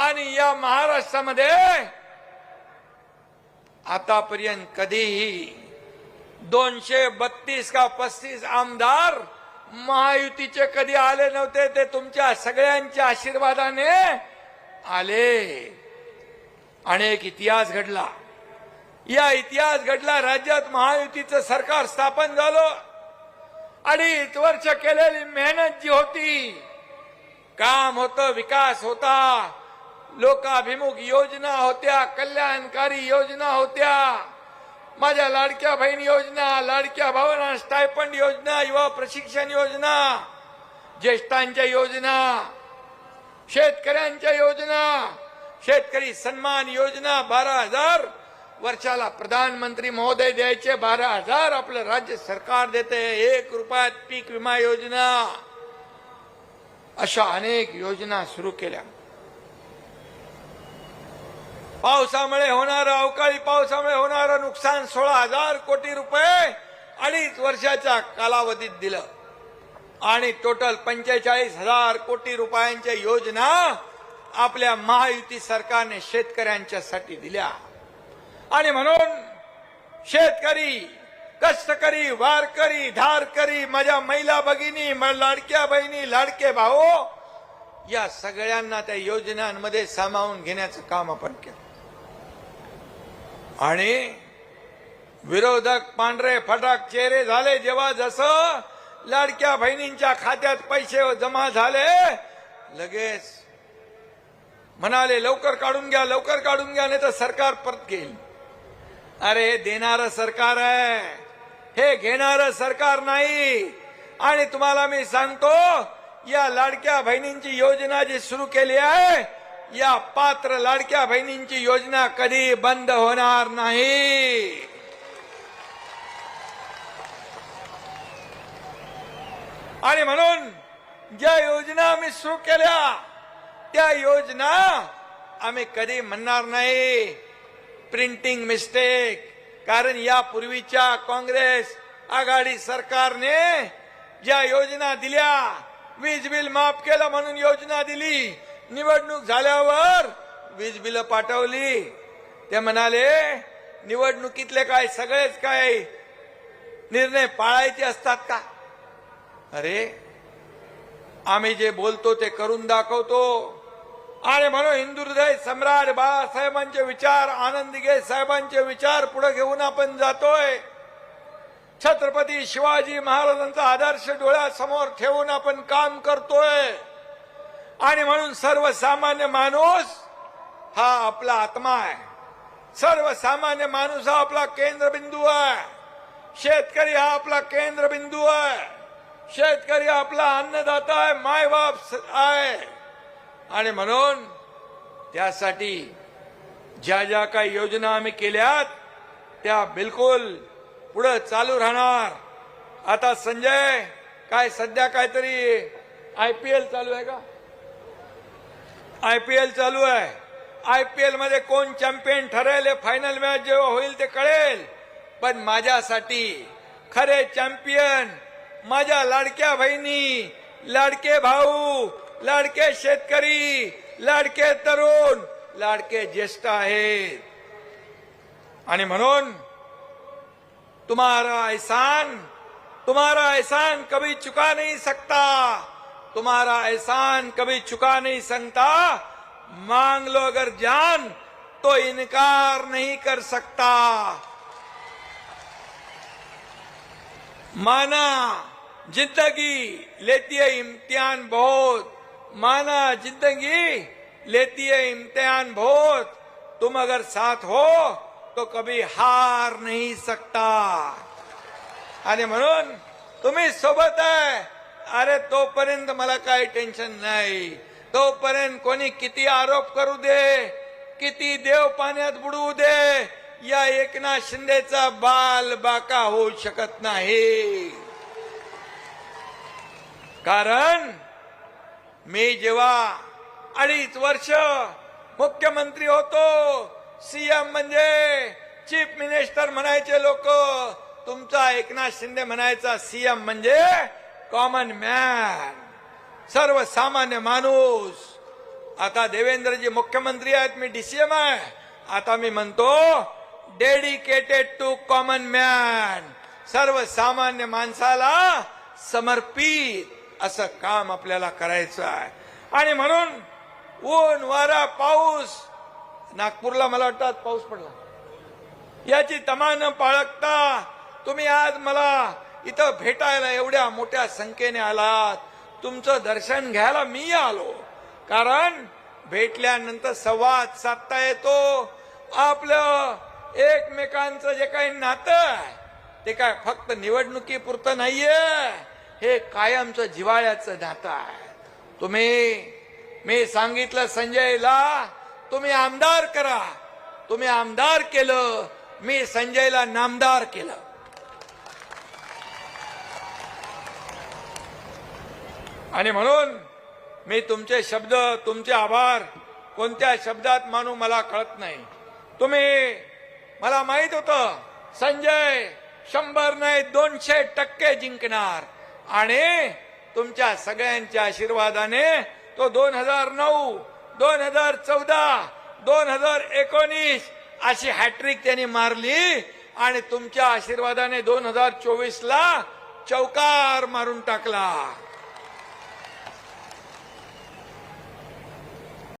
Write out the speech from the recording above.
आणि या महाराष्ट्रामध्ये आतापर्यंत कधीही दोनशे बत्तीस का पस्तीस आमदार महायुतीचे कधी आले नव्हते ते तुमच्या सगळ्यांच्या आशीर्वादाने आले. अनेक इतिहास घडला. या इतिहास घडला राज्यात महायुतीचं सरकार स्थापन झालं. अडीच वर्ष केलेली मेहनत जी होती काम होतं विकास होता. लोकाभिमुख योजना होत्या कल्याणकारी योजना होत्या. माझ्या लाडक्या बहीण योजना लाडक्या भावना स्टायफंड योजना युवा प्रशिक्षण योजना ज्येष्ठांच्या योजना शेतकऱ्यांच्या योजना शेतकरी सन्मान योजना बारा हजार वर्षाला प्रधानमंत्री महोदय द्यायचे बारा हजार आपलं राज्य सरकार देते एक रुपयात पीक विमा योजना. अशा अनेक योजना सुरू केल्या. पावसामुळे होणारं अवकाळी पावसामुळे होणारं नुकसान सोळा हजार कोटी रुपये अडीच वर्षाच्या कालावधीत दिलं. आणि टोटल पंचेचाळीस हजार कोटी रुपयांच्या योजना आपल्या महायुती सरकारने शेतकऱ्यांच्यासाठी दिल्या. आणि म्हणून शेतकरी कष्टकरी वारकरी धारकरी माझ्या महिला भगिनी म- लाडक्या बहिणी लाडके भाऊ या सगळ्यांना त्या योजनांमध्ये सामावून घेण्याचं काम आपण केलं. आणि विरोधक पांढरे फटाक चेहरे झाले जेव्हा जसं लाडक्या बहिणींच्या खात्यात पैसे जमा झाले लगेच म्हणाले लवकर काढून घ्या लवकर काढून घ्या नाही तर सरकार परत घेईल. अरे हे सरकार आहे. हे घेणार सरकार नाही. आणि तुम्हाला मी सांगतो या लाडक्या बहिणींची योजना जी सुरू केली आहे या पात्र लाडक्या बहिणींची योजना कधी बंद होणार नाही? आणि म्हणून ज्या योजना आम्ही सुरू केल्या त्या योजना आम्ही कधी म्हणणार नाही. प्रिंटिंग मिस्टेक कारण यापूर्वीच्या काँग्रेस आघाडी सरकारने ज्या योजना दिल्या वीज बिल माफ केलं म्हणून योजना दिली निवडणूक झाल्यावर वीज बिल पाठवली. ते म्हणाले निवडणुकीतले काय सगळेच काय निर्णय पाळायचे असतात का? अरे आम्ही जे बोलतो ते करून दाखवतो. आणि म्हणून हिंदू हृदय सम्राट बाळासाहेबांचे विचार आनंदगे साहेबांचे विचार पुढे घेऊन आपण जातोय. छत्रपती शिवाजी महाराजांचा आदर्श डोळ्यासमोर ठेवून आपण काम करतोय. आणि म्हणून सर्वसामान्य माणूस हा आपला आत्मा आहे. सर्वसामान्य माणूस हा आपला केंद्रबिंदू आहे. शेतकरी हा आपला केंद्रबिंदू आहे. शेतकरी आपला अन्नदाता आहे मायबाप स- आहे. आणि म्हणून त्यासाठी ज्या ज्या काही योजना आम्ही केल्यात त्या बिलकुल पुढे चालू राहणार. आता संजय काय सध्या काहीतरी आय पी एल चालू आहे का? आय पी एल चालू आहे. आय पी एलमध्ये कोण चॅम्पियन ठरेल हे फायनल मॅच जेव्हा होईल ते कळेल. पण माझ्यासाठी खरे चॅम्पियन माझ्या लाडक्या बहिणी लाडके भाऊ लाडके शेतकरी लाडके तरुण लाडके ज्येष्ठ आहेत. आणि म्हणून तुम्हारा एहसान तुम्हारा एहसान कभी चुका नहीं सकता. तुम्हारा एहसान कभी चुका नहीं सकता। मांग लो अगर जान तो इनकार नहीं कर सकता। माना ज़िंदगी लेती है इम्तिहान बहुत। माना ज़िंदगी लेती है इम्तिहान बहुत। तुम अगर साथ हो तो कभी हार नहीं सकता। आणि म्हणून तुम्ही सोबत आहे अरे तोपर्यंत मला काही टेन्शन नाही. तोपर्यंत कोणी किती आरोप करू दे किती देव पाण्यात बुडवू दे या एकनाथ शिंदेचा बाल बाका होऊ शकत नाही. कारण मी जेव्हा अडीच वर्ष मुख्यमंत्री होतो सीएम म्हणजे चीफ मिनिस्टर म्हणायचे लोक तुमचा एकनाथ शिंदे म्हणायचा सीएम म्हणजे कॉमन मॅन सर्वसामान्य माणूस आता देवेंद्रजी मुख्यमंत्री आहेत मी डीसीएम आहे आता मी म्हणतो डेडिकेटेड टू कॉमन मॅन सर्वसामान्य माणसाला समर्पित असं काम आपल्याला करायचं आहे आणि म्हणून ऊन वारा पाऊस नागपूरला मला वाटतं पाऊस पडला याची तमा न तुम्ही आज मला इथं भेटायला एवढ्या मोठ्या संख्येने आलात. तुमचं दर्शन घ्यायला मी आलो. कारण भेटल्यानंतर संवाद साधता येतो. आपलं एकमेकांचं जे काही नातं आहे ते काय फक्त निवडणुकीपुरतं नाहीये. हे कायमचं जिवाळ्याचं नातं आहे. तुम्ही मी सांगितलं संजयला तुम्ही आमदार करा. तुम्ही आमदार केलं मी संजयला नामदार केलं. आणि म्हणून मी तुमचे शब्द तुमचे आभार कोणत्या शब्दात मानू मला कळत नाही. तुम्ही मला माहीत होतं संजय शंभर नाही दोनशे टक्के जिंकणार. आणि तुमच्या सगळ्यांच्या आशीर्वादाने तो दोन हजार नऊ दोन हजार चौदा दोन हजार एकोणीस अशी हॅट्रिक त्यांनी मारली आणि तुमच्या आशीर्वादाने दोन हजार चोवीस ला चौकार मारून टाकला.